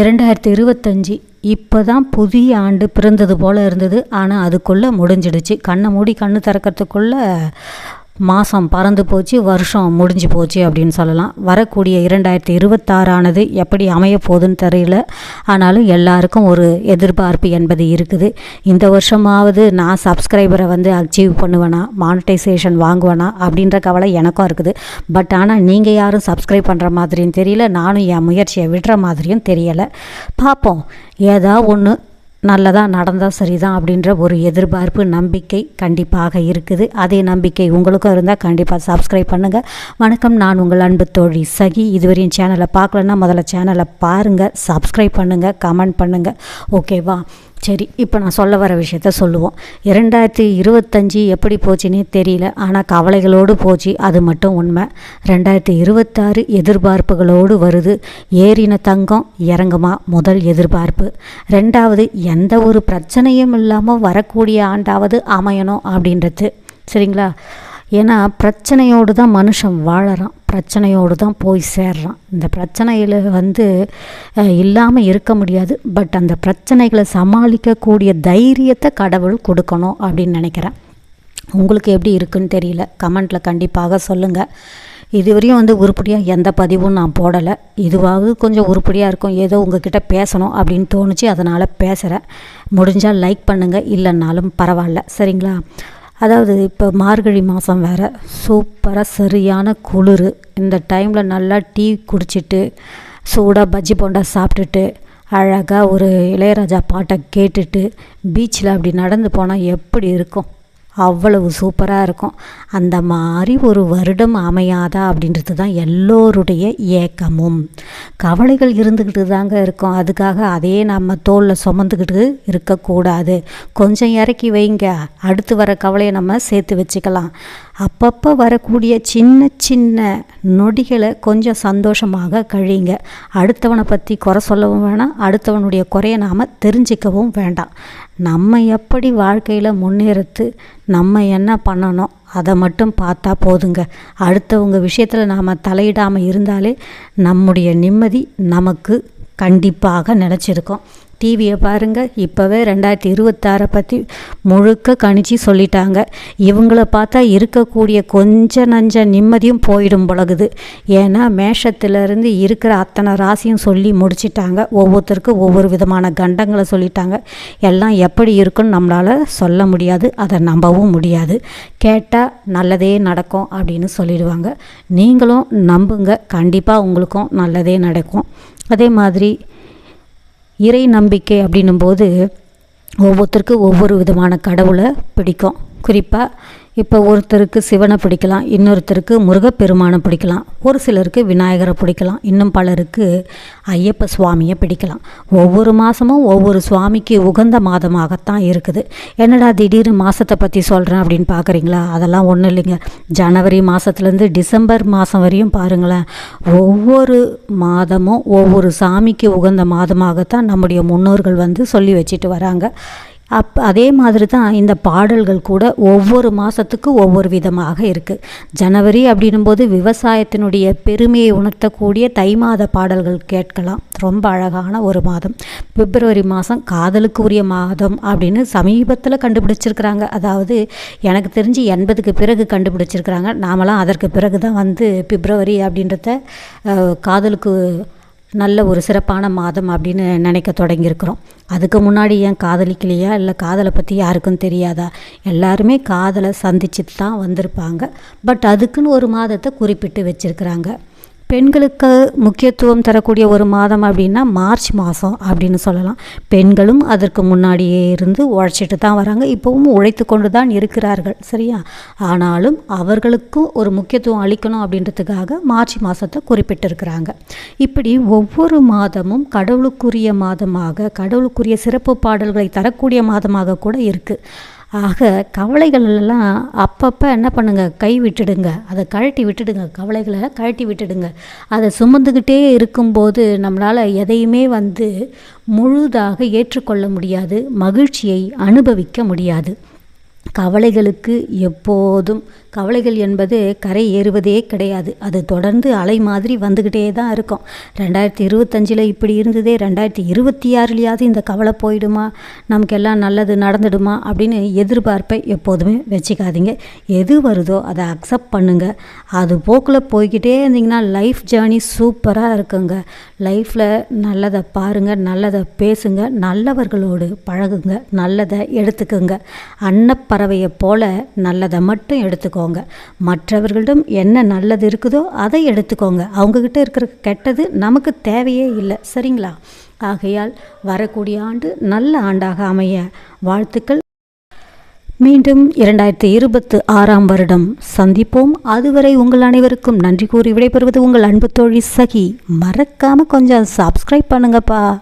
இரண்டாயிரத்தி இருபத்தஞ்சி இப்போ தான் புதிய ஆண்டு பிறந்தது போல் இருந்தது. ஆனால் அதுக்குள்ளே முடிஞ்சிடுச்சு. கண்ணை மூடி கண்ணு திறக்கிறதுக்குள்ளே மாதம் பறந்து போச்சு வருஷம் முடிஞ்சு போச்சு அப்படின்னு சொல்லலாம். வரக்கூடிய இரண்டாயிரத்தி இருபத்தாறானது எப்படி அமைய போகுதுன்னு தெரியல. ஆனாலும் எல்லாருக்கும் ஒரு எதிர்பார்ப்பு என்பது இருக்குது. இந்த வருஷமாவது நான் சப்ஸ்கிரைபரை வந்து அச்சீவ் பண்ணுவேனா மானிட்டைசேஷன் வாங்குவேனா அப்படின்ற கவலை எனக்கும் இருக்குது. பட் ஆனால் நீங்கள் யாரும் சப்ஸ்கிரைப் பண்ணுற மாதிரியும் தெரியல. நானும் என் முயற்சியை விடுற மாதிரியும் தெரியலை. பார்ப்போம். ஏதா ஒன்று நல்லதாக நடந்தால் சரிதான் அப்படின்ற ஒரு எதிர்பார்ப்பு நம்பிக்கை கண்டிப்பாக இருக்குது. அதே நம்பிக்கை உங்களுக்கும் இருந்தால் கண்டிப்பாக சப்ஸ்கிரைப் பண்ணுங்கள் வணக்கம் நான் உங்கள் அன்பு தோழி சகி. இதுவரையும் சேனலை பார்க்கலன்னா முதல்ல சேனலை பாருங்கள் சப்ஸ்கிரைப் பண்ணுங்கள் கமெண்ட் பண்ணுங்கள் ஓகேவா சரி இப்போ நான் சொல்ல வர விஷயத்த சொல்லுவோம். இரண்டாயிரத்தி இருபத்தஞ்சி எப்படி போச்சுன்னே தெரியல. ஆனால் கவலைகளோடு போச்சு. அது மட்டும் உண்மை. ரெண்டாயிரத்தி இருபத்தாறு எதிர்பார்ப்புகளோடு வருது. ஏறின தங்கம் இறங்குமா? முதல் எதிர்பார்ப்பு. ரெண்டாவது எந்த ஒரு பிரச்சனையும் இல்லாமல் வரக்கூடிய ஆண்டாவது அமையணும் அப்படின்றது. சரிங்களா? ஏன்னா பிரச்சனையோடு தான் மனுஷன் வாழறான். பிரச்சனையோடு தான் போய் சேர்றான். இந்த பிரச்சனையில் வந்து இல்லாமல் இருக்க முடியாது. பட் அந்த பிரச்சனைகளை சமாளிக்கக்கூடிய தைரியத்தை கடவுள் கொடுக்கணும் அப்படின்னு நினைக்கிறேன். உங்களுக்கு எப்படி இருக்குன்னு தெரியல. கமெண்ட்டில் கண்டிப்பாக சொல்லுங்கள் இதுவரையும் வந்து உருப்படியாக எந்த பதிவும் நான் போடலை. இதுவாவது கொஞ்சம் உருப்படியாக இருக்கும். ஏதோ உங்ககிட்ட பேசணும் அப்படின்னு தோணுச்சு அதனால் பேசுகிறேன் முடிஞ்சால் லைக் பண்ணுங்கள் இல்லைன்னாலும் பரவாயில்ல. சரிங்களா? அதாவது இப்போ மார்கழி மாதம் வேறு. சூப்பராக சரியான குளிர். இந்த டைமில் நல்லா டீ குடிச்சிட்டு சூடாக பஜ்ஜி போண்டா சாப்பிட்டுட்டு அழகாக ஒரு இளையராஜா பாட்டை கேட்டுட்டு பீச்சில் அப்படி நடந்து போனால் எப்படி இருக்கும்? அவ்வளவு சூப்பராக இருக்கும். அந்த மாதிரி ஒரு வருடம் அமையாதா அப்படின்றது தான் எல்லோருடைய ஏக்கமும். கவலைகள் இருந்துக்கிட்டு தாங்க இருக்கும். அதுக்காக அதே நம்ம தோளில் சுமந்துக்கிட்டு இருக்கக்கூடாது. கொஞ்சம் இறக்கி வைங்க. அடுத்து வர கவலையை நம்ம சேர்த்து வச்சுக்கலாம். அப்பப்போ வரக்கூடிய சின்ன சின்ன நொடிகளை கொஞ்சம் சந்தோஷமாக கழியுங்க. அடுத்தவனை பற்றி குறை சொல்லவும் வேணாம். அடுத்தவனுடைய குறையை நாம் தெரிஞ்சிக்கவும் வேண்டாம். நம்ம எப்படி வாழ்க்கையில் முன்னேறுத்து நம்ம என்ன பண்ணணும் அதை மட்டும் பார்த்தா போதுங்க. அடுத்தவங்க விஷயத்தில் நாம் தலையிடாமல் இருந்தாலே நம்முடைய நிம்மதி நமக்கு கண்டிப்பாக நினச்சிருக்கோம் டிவியை பாருங்கள் இப்போவே ரெண்டாயிரத்தி இருபத்தாறை பற்றி முழுக்க கணிச்சு சொல்லிட்டாங்க. இவங்கள பார்த்தா இருக்கக்கூடிய கொஞ்ச நஞ்ச நிம்மதியும் போயிடும் பழகுது ஏன்னா மேஷத்துலேருந்து இருக்கிற அத்தனை ராசியும் சொல்லி முடிச்சிட்டாங்க. ஒவ்வொருத்தருக்கும் ஒவ்வொரு விதமான கண்டங்களை சொல்லிட்டாங்க. எல்லாம் எப்படி இருக்குன்னு நம்மளால் சொல்ல முடியாது. அதை நம்பவும் முடியாது. கேட்டால் நல்லதே நடக்கும் அப்படின்னு சொல்லிடுவாங்க. நீங்களும் நம்புங்க. கண்டிப்பாக உங்களுக்கும் நல்லதே நடக்கும். அதே மாதிரி இறை நம்பிக்கை அப்படின்னும் போது ஒவ்வொருத்தருக்கும் ஒவ்வொரு விதமான கடவுளை பிடிக்கும். குறிப்பாக இப்போ ஒருத்தருக்கு சிவனை பிடிக்கலாம் இன்னொருத்தருக்கு முருகப்பெருமானை பிடிக்கலாம் ஒரு சிலருக்கு விநாயகரை பிடிக்கலாம் இன்னும் பலருக்கு ஐயப்ப சுவாமியை பிடிக்கலாம். ஒவ்வொரு மாதமும் ஒவ்வொரு சுவாமிக்கு உகந்த மாதமாகத்தான் இருக்குது. என்னடா திடீர்னு மாதத்தை பற்றி சொல்கிறேன் அப்படின்னு பார்க்குறீங்களா அதெல்லாம் ஒன்றும் இல்லைங்க. ஜனவரி மாதத்துலேருந்து டிசம்பர் மாதம் வரையும் பாருங்களேன். ஒவ்வொரு மாதமும் ஒவ்வொரு சாமிக்கு உகந்த மாதமாகத்தான் நம்முடைய முன்னோர்கள் வந்து சொல்லி வச்சுட்டு வராங்க. அப் அதே மாதிரி தான் இந்த பாடல்கள் கூட ஒவ்வொரு மாதத்துக்கு ஒவ்வொரு விதமாக இருக்குது ஜனவரி அப்படின்னும்போது விவசாயத்தினுடைய பெருமையை உணர்த்தக்கூடிய தை மாத பாடல்கள் கேட்கலாம். ரொம்ப அழகான ஒரு மாதம். பிப்ரவரி மாதம் காதலுக்கு உரிய மாதம் அப்படின்னு சமீபத்தில் கண்டுபிடிச்சிருக்கிறாங்க. அதாவது எனக்கு தெரிஞ்சு எண்பதுக்கு பிறகு கண்டுபிடிச்சிருக்கிறாங்க. நாமெல்லாம் அதற்கு பிறகு தான் வந்து பிப்ரவரி அப்படின்றத காதலுக்கு நல்ல ஒரு சிறப்பான மாதம் அப்படின்னு நினைக்க தொடங்கியிருக்கிறோம். அதுக்கு முன்னாடி ஏன் காதலிக்கலையா? இல்லை காதலை பற்றி யாருக்கும் தெரியாதா? எல்லாருமே காதலை சந்திச்சுட்டு தான் வந்திருப்பாங்க. பட் அதுக்குன்னு ஒரு மாதத்தை குறிப்பிட்டு வச்சுருக்கிறாங்க. பெண்களுக்கு முக்கியத்துவம் தரக்கூடிய ஒரு மாதம் அப்படின்னா மார்ச் மாதம் அப்படின்னு சொல்லலாம். பெண்களும் அதற்கு முன்னாடியே இருந்து உழைச்சிட்டு தான் வராங்க. இப்போவும் உழைத்து கொண்டு தான் இருக்கிறார்கள் சரியா? ஆனாலும் அவர்களுக்கும் ஒரு முக்கியத்துவம் அளிக்கணும் அப்படின்றதுக்காக மார்ச் மாதத்தை குறிப்பிட்டிருக்கிறாங்க. இப்படி ஒவ்வொரு மாதமும் கடவுளுக்குரிய மாதமாக கடவுளுக்குரிய சிறப்பு பாடல்களை தரக்கூடிய மாதமாக கூட இருக்குது ஆக கவலைகளெல்லாம் அப்பப்போ என்ன பண்ணுங்க? கை விட்டுடுங்க. அதை கழட்டி விட்டுடுங்க. கவலைகளை கழட்டி விட்டுடுங்க. அதை சுமந்துக்கிட்டே இருக்கும்போது நம்மளால் எதையுமே வந்து முழுதாக ஏற்றுக்கொள்ள முடியாது. மகிழ்ச்சியை அனுபவிக்க முடியாது. கவலைகளுக்கு எப்போதும் கவலைகள் என்பது கரை ஏறுவதே கிடையாது. அது தொடர்ந்து அலை மாதிரி வந்துக்கிட்டே தான் இருக்கும். ரெண்டாயிரத்தி இருபத்தஞ்சில் இப்படி இருந்ததே ரெண்டாயிரத்தி இருபத்தி ஆறுலையாவது இந்த கவலை போயிடுமா? நமக்கு எல்லாம் நல்லது நடந்துடுமா? அப்படின்னு எதிர்பார்ப்பை எப்போதுமே வச்சுக்காதீங்க. எது வருதோ அதை அக்செப்ட் பண்ணுங்கள் அது போக்கில் போய்கிட்டே இருந்தீங்கன்னா லைஃப் ஜேர்னி சூப்பராக இருக்குங்க. லைஃப்பில் நல்லதை பாருங்கள் நல்லதை பேசுங்க நல்லவர்களோடு பழகுங்க நல்லதை எடுத்துக்குங்க. அன்னப்பறவையை போல நல்லதை மட்டும் எடுத்துக்கோங்க. மற்றவர்களிடம் என்ன நல்லது இருக்குதோ அதை எடுத்துக்கோங்க. அவங்கக்கிட்ட இருக்கிற கெட்டது நமக்கு தேவையே இல்லை. சரிங்களா? ஆகையால் வரக்கூடிய ஆண்டு நல்ல ஆண்டாக அமைய வாழ்த்துக்கள். மீண்டும் இரண்டாயிரத்தி இருபத்து ஆறாம் வருடம் சந்திப்போம். அதுவரை உங்கள் அனைவருக்கும் நன்றி கூறி விடைபெறுவது உங்கள் அன்பு தோழி சகி. மறக்காமல் கொஞ்சம் சப்ஸ்கிரைப் பண்ணுங்கப்பா.